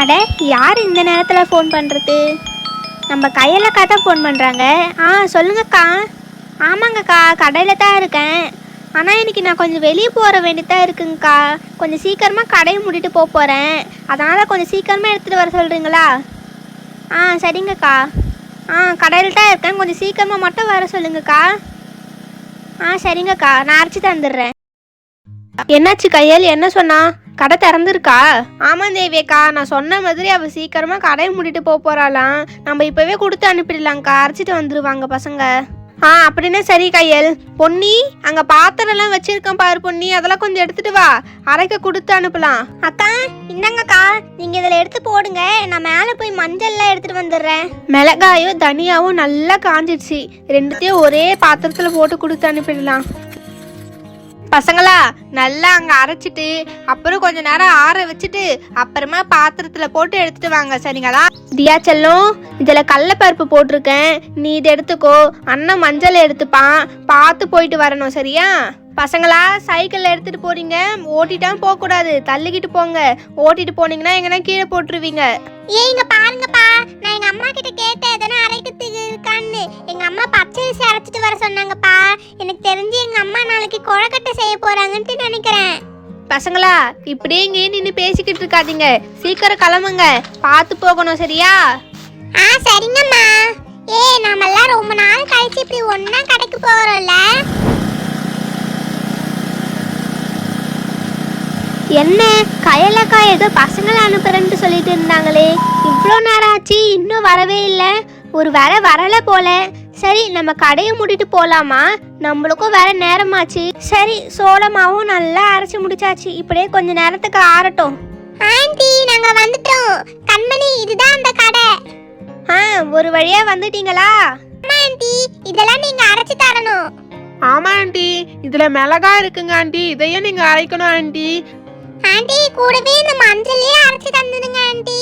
அட யார் இந்த நேரத்தில் ஃபோன் பண்ணுறது நம்ம கையிலக்கா தான் ஃபோன் பண்ணுறாங்க ஆ சொல்லுங்கக்கா. ஆமாங்கக்கா கடையில் தான் இருக்கேன். ஆனால் இன்னைக்கு நான் கொஞ்சம் வெளியே போகிற வேண்டியதாக இருக்குங்கக்கா. கொஞ்சம் சீக்கிரமாக கடையை மூடிட்டு போக போகிறேன் அதனால் கொஞ்சம் சீக்கிரமாக எடுத்துகிட்டு வர சொல்கிறீங்களா ஆ சரிங்கக்கா. ஆ கடையில் தான் இருக்கேன். கொஞ்சம் சீக்கிரமாக மட்டும் வர சொல்லுங்கக்கா. ஆ சரிங்கக்கா. நான் அரைச்சி தந்துடுறேன். என்னாச்சு கையல்? என்ன சொன்னா? கடை திறந்துருக்கா? ஆமா தேவியக்கா. நான் சொன்ன மாதிரி அவ சீக்கிரமா கடையை மூடிட்டு போக போறாளாம். நம்ம இப்பவே கொடுத்து அனுப்பிடலாம்க்கா. அரைச்சிட்டு வந்துருவாங்க பசங்க. ஆ அப்படின்னா சரி கையல். பொன்னி அங்க பாத்திரம் எல்லாம் வச்சிருக்கேன் பாரு பொன்னி. அதெல்லாம் கொஞ்சம் எடுத்துட்டு வா. அரைக்க கொடுத்து அனுப்பலாம். அக்கா இந்தாங்கக்கா. நீங்க இதுல எடுத்து போடுங்க. நான் மேல போய் மஞ்சள் எல்லாம் எடுத்துட்டு வந்துடுறேன். மிளகாயும் தனியாவும் நல்லா காஞ்சிடுச்சு. ரெண்டுத்தையும் ஒரே பாத்திரத்துல போட்டு கொடுத்து அனுப்பிடலாம். பசங்களா நல்லா அங்க அரைச்சிட்டு அப்புறம் கொஞ்ச நேரம் ஆற வச்சுட்டு அப்புறமா பாத்திரத்துல போட்டு எடுத்துட்டு வாங்க சரிங்களா? தியா செல்லும் இதில் கடலப்பருப்பு போட்டிருக்கேன். நீ இதை எடுத்துக்கோ. அண்ணன் மஞ்சள் எடுத்துப்பான். பார்த்து போயிட்டு வரணும் சரியா? பசங்களா சைக்கிள்ல எடுத்துட்டு போறீங்க. ஓட்டிட்டா போகக்கூடாது. தள்ளிக்கிட்டு போங்க. ஓட்டிட்டு போனீங்கன்னா எங்கன்னா கீழே போட்டுருவீங்க. ஏங்க பாருங்கப்பா நான் எங்க அம்மா கிட்ட கேட்டேன் எதனா அரைக்கிறதுக்கு இருக்கான்னு. எங்க அம்மா பச்சரிசி அரைச்சிட்டு வர சொன்னாங்கப்பா. எனக்கு தெரிஞ்சு எங்க அம்மா நாளைக்கு கொழக்கட்டை செய்ய போறாங்கன்ட்டு நினைக்கிறேன். பசங்களா இப்படியே இங்கே நின்று பேசிக்கிட்டு இருக்காதீங்க. சீக்கிரம் கிளம்புங்க. பார்த்து போகணும் சரியா? ஆ சரிங்கம்மா. ஏ நாமெல்லாம் ரொம்ப நாள் கழிச்சு இப்படி ஒண்ணா கடைக்கு போறோம்ல. என்ன கையலக்கா ஏதோ பசங்களை அனுப்புறேன்ட்டு சொல்லிட்டு இருந்தாங்களே. இவ்வளோ நேரம் ஆச்சு இன்னும் வரவே இல்லை. ஒரு வேலை வரல போல. சரி நம்ம கடையை மூடிட்டு போலாமா? நம்மளுக்கும் வேற நேரமாச்சு. சரி சோளமாவும் நல்லா அரைச்சு முடிச்சாச்சு. இப்படியே கொஞ்ச நேரத்துக்கு ஆறட்டும். ஆண்டி நாங்க வந்துட்டோம். கண்மணி இதுதான் அந்த கடை. ஆ ஒரு வழியா வந்துட்டீங்களா? அம்மா ஆண்டி. இதெல்லாம் நீங்க அரைச்சு தரணும். ஆமா ஆண்டி. இதுல மிளகா இருக்குங்க ஆண்டி. இதையும் நீங்க அரைக்கணும் ஆண்டி. ஆண்டி கூடவே இந்த மஞ்சளையும் அரைச்சு தந்துடுங்க ஆண்டி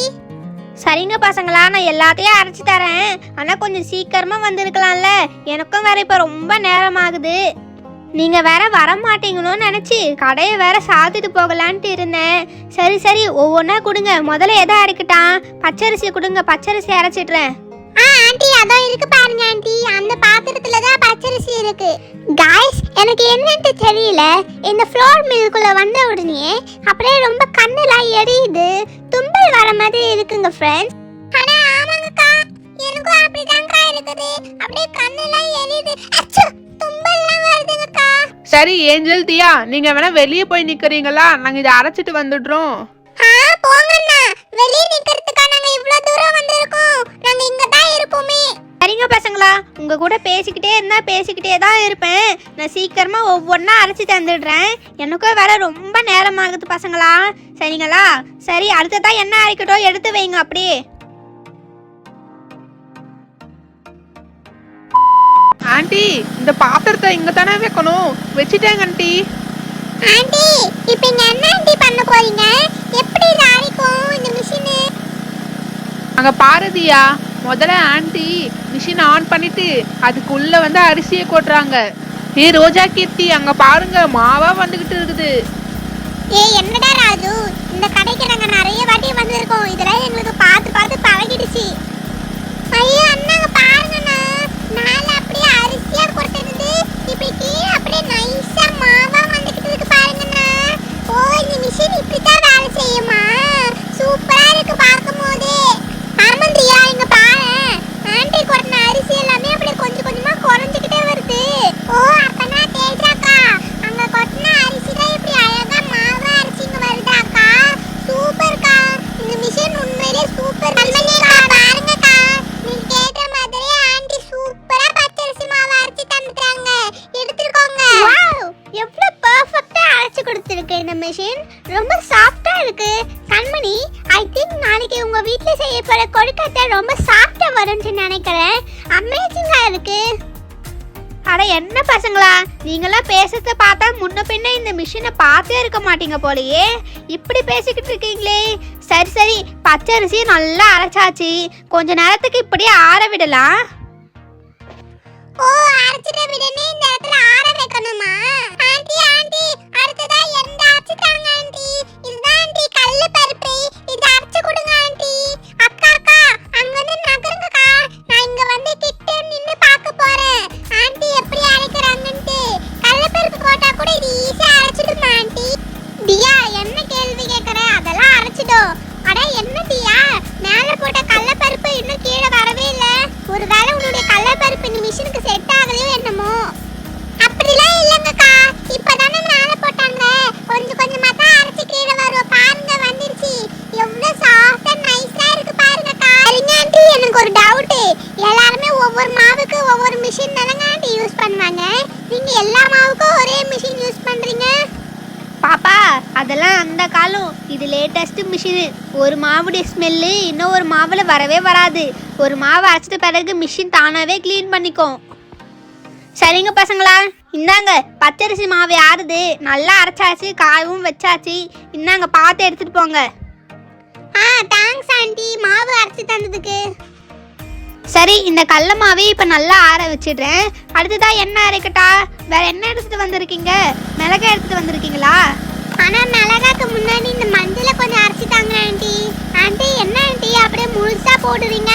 சரிங்க பசங்களா நான் எல்லாத்தையும் அரைச்சி தரேன். ஆனால் கொஞ்சம் சீக்கிரமா வந்திருக்கலாம்ல. எனக்கும் வேற இப்போ ரொம்ப நேரம் ஆகுது நீங்க வேற வர மாட்டீங்களோன்னு நினைச்சு கடையை வேற சாத்திட்டு போகலான்ட்டு இருந்தேன். சரி சரி ஒவ்வொன்றா கொடுங்க. முதல்ல எதை அரைக்கட்டான் பச்சரிசி கொடுங்க. பச்சரிசி அரைச்சிடுறேன். ஆ ஆண்டி அதோ இருக்கு பாருங்க. எனக்கு என்னன்ட்டு தெரியல. இந்த ஃப்ளோர் மில்க்குள்ள வந்த உடனே அப்படியே ரொம்ப கண்ணெல்லாம் எரியுது. தும்பல் வர மாதிரி இருக்குங்க ஃப்ரெண்ட்ஸ் ஆனா ஆமாங்கக்கா. எனக்கும் அப்படிதான்க்கா இருக்குது. அப்படியே கண்ணெல்லாம் எரியுது. அச்சோ தும்பல்லாம் வருதுங்கக்கா. சரி ஏஞ்சல் தியா நீங்க வேணா வெளியே போய் நிக்கிறீங்களா? நாங்க இதை அரைச்சிட்டு வந்துடுறோம். ஆ போங்கண்ணா. வெளிய நிக்கிறதுக்கா நாங்க இவ்ளோ தூரம் வந்திருக்கோம். நாங்க இங்க தான் இருப்போமே. சரிங்க பசங்களா? உங்க கூட பேசிக்கிட்டே இருந்தா பேசிக்கிட்டே தான் இருப்பேன். நான் சீக்கிரமா ஒவ்வொன்றா அரைச்சி தந்துடுறேன். எனக்கும் வேற ரொம்ப நேரம் ஆகுது பசங்களா. சரிங்களா? சரி அடுத்ததா என்ன அரைக்கட்டும் எடுத்து வைங்க அப்படியே. ஆண்டி இந்த பாத்திரத்தை இங்க தானே வைக்கணும்? வச்சுட்டேங்க ஆண்டி. ஆண்டி இப்போ இங்க என்ன ஆண்டி பண்ண போறீங்க? எப்படி இது அரைக்கும் இந்த மிஷின் அங்க பாரதியா? முதல்ல ஆண்டி மிஷின் ஆன் பண்ணிட்டு அதுக்குள்ள வந்து அரிசியை கொட்டுறாங்க. ஏ ரோஜா கீர்த்தி அங்க பாருங்க மாவா வந்துகிட்டு இருக்குது. ஏ என்னடா ராஜு? இந்த கடைக்கு நாங்க நிறைய வாட்டி வந்து மிஷின் ரொம்ப சாஃப்ட்டா இருக்கு. கண்மணி ஐ திங்க் நாளைக்கு உங்க வீட்ல செய்ய போற கொழுக்கட்டை ரொம்ப சாஃப்ட்டா வரும்னு நினைக்கிறேன். அமேசிங்கா இருக்கு. அட என்ன பசங்களா? நீங்களாம் பேசுறத பார்த்தா முன்ன பின்ன இந்த மிஷினை பார்த்தே இருக்க மாட்டீங்க போலயே. இப்படி பேசிக்கிட்டு இருக்கீங்களே. சரி சரி பச்சரிசி நல்லா அரைச்சாச்சு. கொஞ்ச நேரத்துக்கு இப்படியே ஆற விடலாம். ஓ அரைச்சிட்ட விடனே இந்த இடத்துல ஆற வைக்கணுமா? Aunty aunty. போட்ட கடலப்பருப்பு இன்னும் கீழே வரவே இல்ல. ஒருவேளை உன்னுடைய கடலப்பருப்பு இந்த மிஷினுக்கு செட் ஆகலையோ என்னமோ. அப்படிலாம் இல்லங்கக்கா. இப்பதானே மேல போட்டாங்க. கொஞ்சம் கொஞ்சமா தான் அரைச்சு கீழே வரும். பாருங்க வந்துருச்சு. எவ்வளவு சாஃப்டா நைஸா இருக்கு பாருங்கக்கா. சரிங்க ஆண்டி. எனக்கு ஒரு டவுட் எல்லாருமே ஒவ்வொரு மாவுக்கு ஒவ்வொரு மிஷின் தானங்க ஆண்டி யூஸ் பண்ணுவாங்க. நீங்க எல்லா மாவுக்கும் ஒரே மிஷின் யூஸ் பண்றீங்க? பாப்பா அதெல்லாம் அந்த காலம். இது லேட்டஸ்ட் மிஷினு ஒரு மாவுடைய ஸ்மெல்லு இன்னும் ஒரு மாவில் வரவே வராது. ஒரு மாவு அரைச்சிட்ட பிறகு மிஷின் தானாகவே க்ளீன் பண்ணிக்கும். சரிங்க பசங்களா இந்தாங்க பச்சரிசி மாவு ஆறுது நல்லா அரைச்சாச்சு காயவும் வச்சாச்சு. இந்தாங்க பார்த்து எடுத்துட்டு போங்க. ஆ தேங்க்ஸ் ஆண்டி மாவு அரைச்சி தந்ததுக்கு. சரி இந்த கடல மாவே இப்போ நல்லா ஆற வச்சிடுறேன். அடுத்ததா என்ன அரைக்கட்டா? வேற என்ன எடுத்துட்டு வந்திருக்கீங்க? மிளகாய் எடுத்துட்டு வந்திருக்கீங்களா? ஆனா மிளகாக்கு முன்னாடி இந்த மஞ்சளை கொஞ்சம் அரைச்சு தாங்க ஆண்டி. ஆண்டி என்ன ஆண்டி? அப்படியே முழுசா போடுவீங்க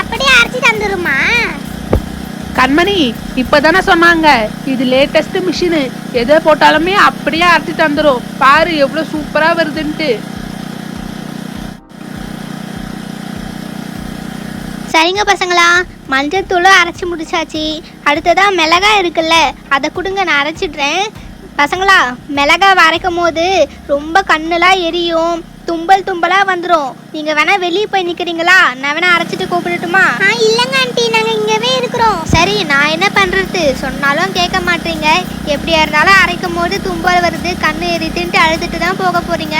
அப்படியே அரைச்சு தந்துருமா? கண்மணி இப்பதானே சொன்னாங்க. இது லேட்டஸ்ட் மிஷினு எதை போட்டாலுமே அப்படியே அரைச்சி தந்துரும். பாரு எவ்வளவு சூப்பரா வருதுன்ட்டு. சரிங்க பசங்களா மஞ்சள் தூளும் அரைச்சி முடிச்சாச்சு. அடுத்ததா மிளகாய் இருக்குல்ல அதை கொடுங்க நான் அரைச்சிடுறேன். பசங்களா மிளகாய் அரைக்கும் போது ரொம்ப கண்ணுலாம் எரியும். தும்பல் தும்பலா வந்துடும் நீங்கள் வேணா வெளியே போய் நிற்கிறீங்களா நான் வேணா அரைச்சிட்டு கூப்பிடட்டுமா? ஆ இல்லங்க ஆண்டி நாங்க இங்கவே இருக்கிறோம். சரி நான் என்ன பண்ணுறது சொன்னாலும் கேட்க மாட்டீங்க. எப்படியா இருந்தாலும் அரைக்கும் போது தும்பல் வருது கண்ணு எரிதுன்ட்டு அழுதுட்டு தான் போக போகிறீங்க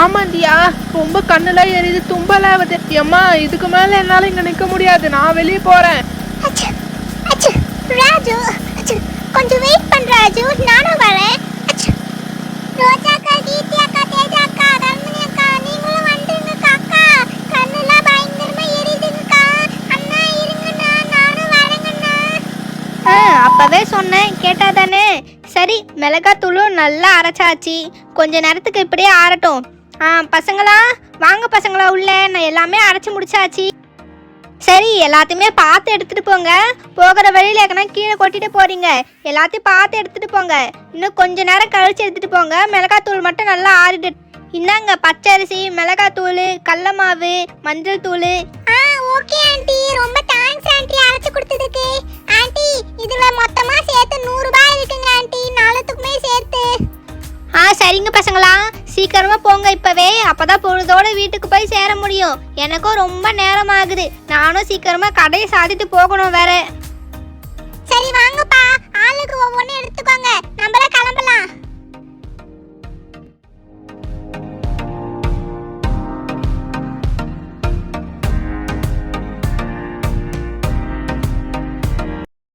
ஆமாண்டியா ரொம்ப கண்ணுலாம் எரியுது தும்பலாம் வருது ஏம்மா இதுக்கு மேல என்னால இங்க நிக்க முடியாது நான் வெளியே போறேன். அச்சு அச்சு ராஜு அச்சு கொஞ்சம் வெயிட் பண்ணு ராஜு நானும் வரேன். அச்சு ரோஜா அக்கா கீர்த்தி அக்கா தேஜா அக்கா கண்மணி அக்கா. நீங்களும் அக்கா கண்ணெல்லாம் பயங்கரமா எரியுதுங்கக்கா. அண்ணா இருங்கண்ணா நானும் வரேங்கண்ணா. ஆ அப்பவே சொன்னேன் கேட்டா தானே. சரி மிளகாத்தூளும் நல்லா அரைச்சாச்சு. கொஞ்ச நேரத்துக்கு இப்படியே ஆறட்டும். ஆ பசங்களா? வாங்க பசங்களா உள்ள. நான் எல்லாமே அரைச்சி முடிச்சாச்சு. சரி எல்லாத்தையுமே பார்த்து எடுத்துட்டு போங்க. போகிற வழியில எங்கன்னா கீழே கொட்டிட்டு போறீங்க. எல்லாத்தையும் பார்த்து எடுத்துட்டு போங்க. இன்னும் கொஞ்ச நேரம் கழிச்சு எடுத்துட்டு போங்க. மிளகாத்தூள் மட்டும் நல்லா ஆறிட்டு இந்தாங்க பச்சரிசி மிளகாத்தூள் கடல மாவு மஞ்சள் தூள். ஆ ஓகே ஆண்டி. ரொம்ப தேங்க்ஸ் ஆண்டி. அரைச்சு கொடுத்ததுக்கு. ஆண்டி இதுல மொத்தமா சேர்த்து நூறு ரூபாய் இருக்குங்க ஆண்டி. நாலுத்துக்குமே சேர்த்து. ஆ சரிங்க பசங்களா. சீக்கிரமா போங்க இப்பவே. அப்பதான் பொழுதோட வீட்டுக்கு போய் சேர முடியும். எனக்கும் ரொம்ப நேரம் ஆகுது நானும் சீக்கிரமா கடையை சாதித்து போகணும் வேற. சரி வாங்கப்பா. ஆளுக்கு ஒவ்வொன்னு எடுத்துக்கோங்க. நம்மள கிளம்பலாம்.